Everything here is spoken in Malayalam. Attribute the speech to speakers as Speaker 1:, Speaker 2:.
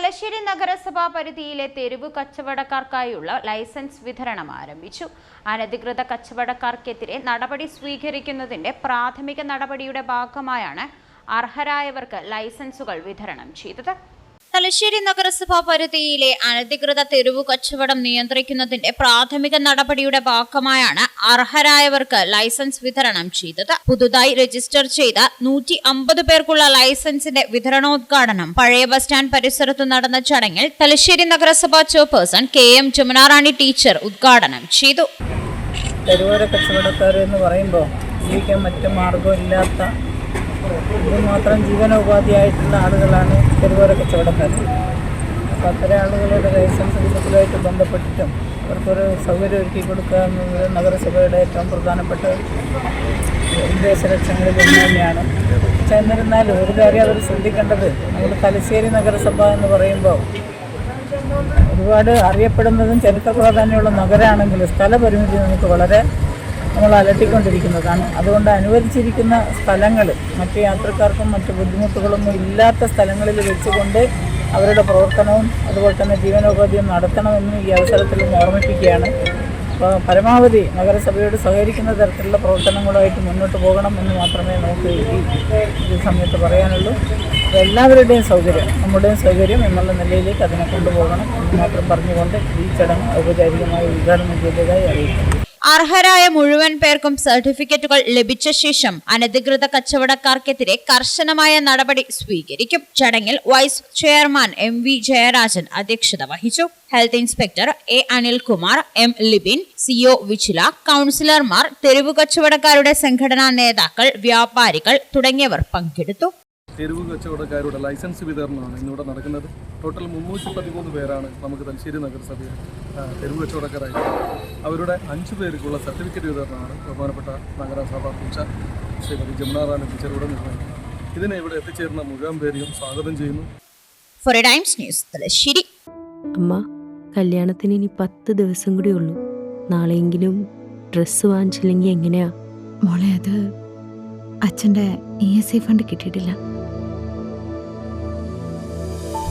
Speaker 1: തലശ്ശേരി നഗരസഭാ പരിധിയിലെ തെരുവ് കച്ചവടക്കാർക്കായുള്ള ലൈസൻസ് വിതരണം ആരംഭിച്ചു. അനധികൃത കച്ചവടക്കാർക്കെതിരെ നടപടി സ്വീകരിക്കുന്നതിന്റെ പ്രാഥമിക നടപടിയുടെ ഭാഗമായാണ് അർഹരായവർക്ക് ലൈസൻസുകൾ വിതരണം ചെയ്തത്. തലശ്ശേരി നഗരസഭാ പരിധിയിലെ അനധികൃത തെരുവ് കച്ചവടം നിയന്ത്രിക്കുന്നതിന്റെ പ്രാഥമിക നടപടിയുടെ ഭാഗമായാണ് അർഹരായവർക്ക് ലൈസൻസ് വിതരണം ചെയ്തത്. പുതുതായി രജിസ്റ്റർ ചെയ്ത നൂറ്റി അമ്പത് പേർക്കുള്ള ലൈസൻസിന്റെ വിതരണോദ്ഘാടനം പഴയ ബസ് സ്റ്റാൻഡ് പരിസരത്ത് നടന്ന ചടങ്ങിൽ തലശ്ശേരി നഗരസഭാ chairperson K M Jamunarani teacher ഉദ്ഘാടനം ചെയ്തു.
Speaker 2: തെരുവോര കച്ചവടക്കാർ എന്ന് പറയുമ്പോൾ ജീവിക്കാൻ മറ്റു മാർഗമില്ലാത്ത ഇതുമാത്രം ജീവനോപാധിയായിട്ടുള്ള ആളുകളാണ് തെരുവോര കച്ചവടക്കാർ. അപ്പോൾ അത്തരം ആളുകളുടെ ലൈസൻസ് എടുക്കലുമായിട്ട് ബന്ധപ്പെട്ടിട്ടും അവർക്കൊരു സൗകര്യം ഒരുക്കി കൊടുക്കുക എന്നത് നഗരസഭയുടെ ഏറ്റവും പ്രധാനപ്പെട്ട ഉദ്ദേശ ലക്ഷ്യങ്ങളിൽ ഒന്ന് തന്നെയാണ്. പക്ഷെ എന്നിരുന്നാലും ഒരു കാര്യം അവർ ശ്രദ്ധിക്കേണ്ടത് നമ്മൾ തലശ്ശേരി നഗരസഭ എന്ന് പറയുമ്പോൾ ഒരുപാട് അറിയപ്പെടുന്നതും ചരിത്ര പ്രാധാന്യമുള്ള നഗരമാണെങ്കിൽ സ്ഥലപരിമിതി നമുക്ക് വളരെ നമ്മൾ അലട്ടിക്കൊണ്ടിരിക്കുന്നതാണ്. അതുകൊണ്ട് അനുവദിച്ചിരിക്കുന്ന സ്ഥലങ്ങൾ മറ്റ് യാത്രക്കാർക്കും മറ്റ് ബുദ്ധിമുട്ടുകളൊന്നും ഇല്ലാത്ത സ്ഥലങ്ങളിൽ വെച്ചുകൊണ്ട് അവരുടെ പ്രവർത്തനവും അതുപോലെ തന്നെ ജീവനോപാധിയും നടത്തണമെന്നും ഈ അവസരത്തിൽ ഓർമ്മിപ്പിക്കുകയാണ്. അപ്പോൾ പരമാവധി നഗരസഭയോട് സഹകരിക്കുന്ന തരത്തിലുള്ള പ്രവർത്തനങ്ങളുമായിട്ട് മുന്നോട്ട് പോകണം എന്ന് മാത്രമേ നമുക്ക് ഈ സമയത്ത് പറയാനുള്ളൂ. എല്ലാവരുടെയും സൗകര്യം നമ്മുടെയും സൗകര്യം എന്നുള്ള നിലയിലേക്ക് അതിനെ കൊണ്ടുപോകണം എന്ന് മാത്രം പറഞ്ഞുകൊണ്ട് ഈ ചടങ്ങ് ഔപചാരികമായി ഉദ്ഘാടനം ചെയ്തതായി അറിയിക്കുന്നു.
Speaker 1: അർഹരായ മുഴുവൻ പേർക്കും സർട്ടിഫിക്കറ്റുകൾ ലഭിച്ച ശേഷം അനധികൃത കച്ചവടക്കാർക്കെതിരെ കർശനമായ നടപടി സ്വീകരിക്കും. ചടങ്ങിൽ vice chairman M V Jayarajan അധ്യക്ഷത വഹിച്ചു. Health inspector A Anilkumar M Libin CO വിചില കൗൺസിലർമാർ തെരുവു കച്ചവടക്കാരുടെ സംഘടനാ നേതാക്കൾ വ്യാപാരികൾ തുടങ്ങിയവർ പങ്കെടുത്തു.
Speaker 3: തെരുവ് കച്ചവടക്കാരുടെ ലൈസൻസ് വിതരണമാണ് ഇന്നിവിടെ നടക്കുന്നത്. ടോട്ടൽ മുന്നൂറ്റി പതിമൂന്ന് പേരാണ് നമുക്ക് തലശ്ശേരി നഗരസഭയിൽ തെരുവ് കച്ചവടക്കാരായി. അവരുടെ അഞ്ച് പേർക്കുള്ള സർട്ടിഫിക്കറ്റ് വിതരണമാണ് ബഹുമാനപ്പെട്ട നഗരസഭ അധ്യക്ഷ ശ്രീമതി ജമുന റാണി ടീച്ചർ ഇവിടെ നിർവഹിക്കുന്നത്. ഇതിനെ ഇവിടെ എത്തിച്ചേരുന്ന മുഴുവൻ പേരെയും സ്വാഗതം ചെയ്യുന്നു.
Speaker 1: Four times news Thalassery.
Speaker 4: അമ്മ കല്യാണത്തിന് ഇനി പത്ത് ദിവസം കൂടി ഉള്ളൂ. നാളെയെങ്കിലും ഡ്രസ്സ് വാങ്ങിച്ചില്ലെങ്കിൽ എങ്ങനെയാ?
Speaker 5: മോളെ അത് അച്ഛന്റെ ഇ എസ് ഐ ഫണ്ട് കിട്ടിയിട്ടില്ല.